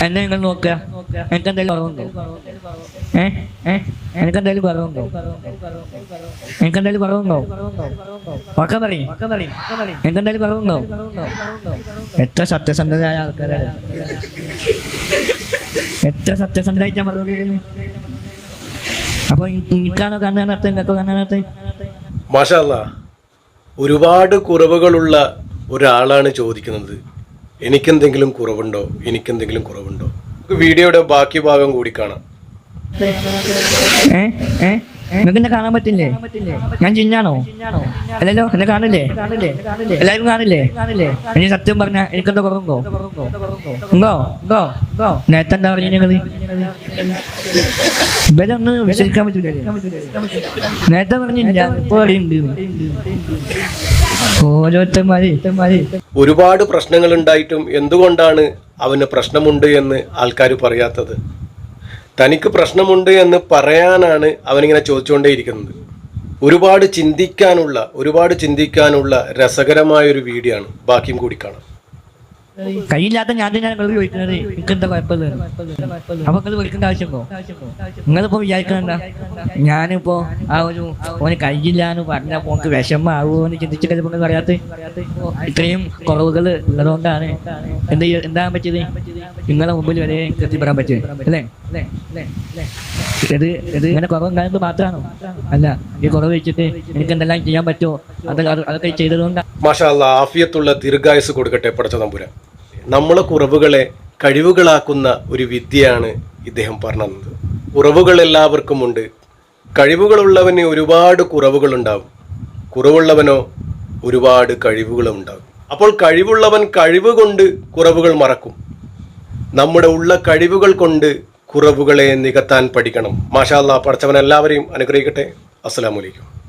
എന്നെ നിങ്ങൾ നോക്കുക. എനിക്ക് എന്തായാലും കുറവുണ്ടോ? ഏ? ഏ? എനിക്ക് എന്തായാലും കുറവുണ്ടോ? എനിക്ക് എന്തായാലും കുറവുണ്ടോ? ഒക്കെ പറയും. എനിക്ക് എന്തായാലും കുറവുണ്ടോ? എത്ര സത്യസന്ധരായ ആൾക്കാരാണ് എത്ര സത്യസന്ധരായിട്ട് മറുപടി? അപ്പൊ എനിക്കാണോ കണ്ണാനത്തെ നിങ്ങൾക്ക് കണ്ണാനത്തെ മാഷല്ല ഒരുപാട് കുറവുകളുള്ള ഒരാളാണ് ചോദിക്കുന്നത്. എനിക്കെന്തെങ്കിലും കുറവുണ്ടോ? എനിക്കെന്തെങ്കിലും കുറവുണ്ടോ? നമുക്ക് വീഡിയോയുടെ ബാക്കി ഭാഗം കൂടി കാണാം. നിങ്ങൾക്ക് എന്നെ കാണാൻ പറ്റില്ലേ? ഞാൻ ചിന്നാണോ അല്ലല്ലോ എന്നെ കാണില്ലേ? എല്ലാവരും കാണില്ലേ? ഞാൻ സത്യം പറഞ്ഞ എനിക്കെന്താ കുറവുണ്ടോ? ഉണ്ടോ? ഉണ്ടോ? ഉണ്ടോ? നേരത്തെ എന്താ പറഞ്ഞു നിങ്ങൾ? ഇവരൊന്ന് വിശ്വസിക്കാൻ പറ്റൂലേ നേരത്തെ പറഞ്ഞില്ല ഇപ്പൊ ഓരോരുത്തന്മാര് ഒരുപാട് പ്രശ്നങ്ങൾ ഉണ്ടായിട്ടും എന്തുകൊണ്ടാണ് അവന് പ്രശ്നമുണ്ട് എന്ന് ആൾക്കാർ പറയാത്തത്? തനിക്ക് പ്രശ്നമുണ്ട് എന്ന് പറയാനാണ് അവനിങ്ങനെ ചോദിച്ചുകൊണ്ടേയിരിക്കുന്നത്. ഒരുപാട് ചിന്തിക്കാനുള്ള ഒരുപാട് ചിന്തിക്കാനുള്ള രസകരമായ ഒരു വീഡിയോ ആണ്. ബാക്കിയും കൂടി കാണാം. കയ്യില്ലാത്ത ഞാൻ തന്നെയാണ് നിങ്ങൾ ചോദിക്കുന്നത്. എനിക്ക് എന്താ കുഴപ്പമില്ല അപ്പൊ നിങ്ങൾ വിളിക്കേണ്ട ആവശ്യമുണ്ടോ? നിങ്ങളിപ്പോ വിചാരിക്കണ്ട ഞാനിപ്പോ ആ ഒരു ഓന് കയ്യില്ലാന്ന് പറഞ്ഞ പോക്ക് വിഷമാവോ എന്ന് ചിന്തിച്ചിട്ട് നിങ്ങൾ പറയാത്ത? ഇത്രയും കുറവുകൾ ഉള്ളതുകൊണ്ടാണ് എന്ത് എന്താ പറ്റിയത്? നിങ്ങളെ മുമ്പിൽ വരെ എത്തിപ്പെടാൻ പറ്റും അല്ലേ? ഇത് ഇത് ഇങ്ങനെ കുറവും കാണുന്നത് മാത്രമാണോ? അല്ല ഈ കുറവ് വെച്ചിട്ട് എനിക്ക് എന്തെല്ലാം ചെയ്യാൻ പറ്റുമോ? അത് അത് അതൊക്കെ ചെയ്തതുകൊണ്ടാണ് മാഷാ ആഫിയത്തുള്ള ദീർഘായുസ് കൊടുക്കട്ടെ പടച്ച നമ്പുര നമ്മളെ കുറവുകളെ കഴിവുകളാക്കുന്ന ഒരു വിദ്യയാണ് ഇദ്ദേഹം പറഞ്ഞത്. കുറവുകൾ എല്ലാവർക്കും ഉണ്ട് കഴിവുകളുള്ളവന് ഒരുപാട് കുറവുകളുണ്ടാവും. കുറവുള്ളവനോ ഒരുപാട് കഴിവുകളും ഉണ്ടാകും അപ്പോൾ കഴിവുള്ളവൻ കഴിവ് കൊണ്ട് കുറവുകൾ മറക്കും. നമ്മുടെ ഉള്ള കഴിവുകൾ കൊണ്ട് കുറവുകളെ നികത്താൻ പഠിക്കണം. മാഷാല്ല പഠിച്ചവൻ എല്ലാവരെയും അനുഗ്രഹിക്കട്ടെ. അസ്സലാമലൈക്കും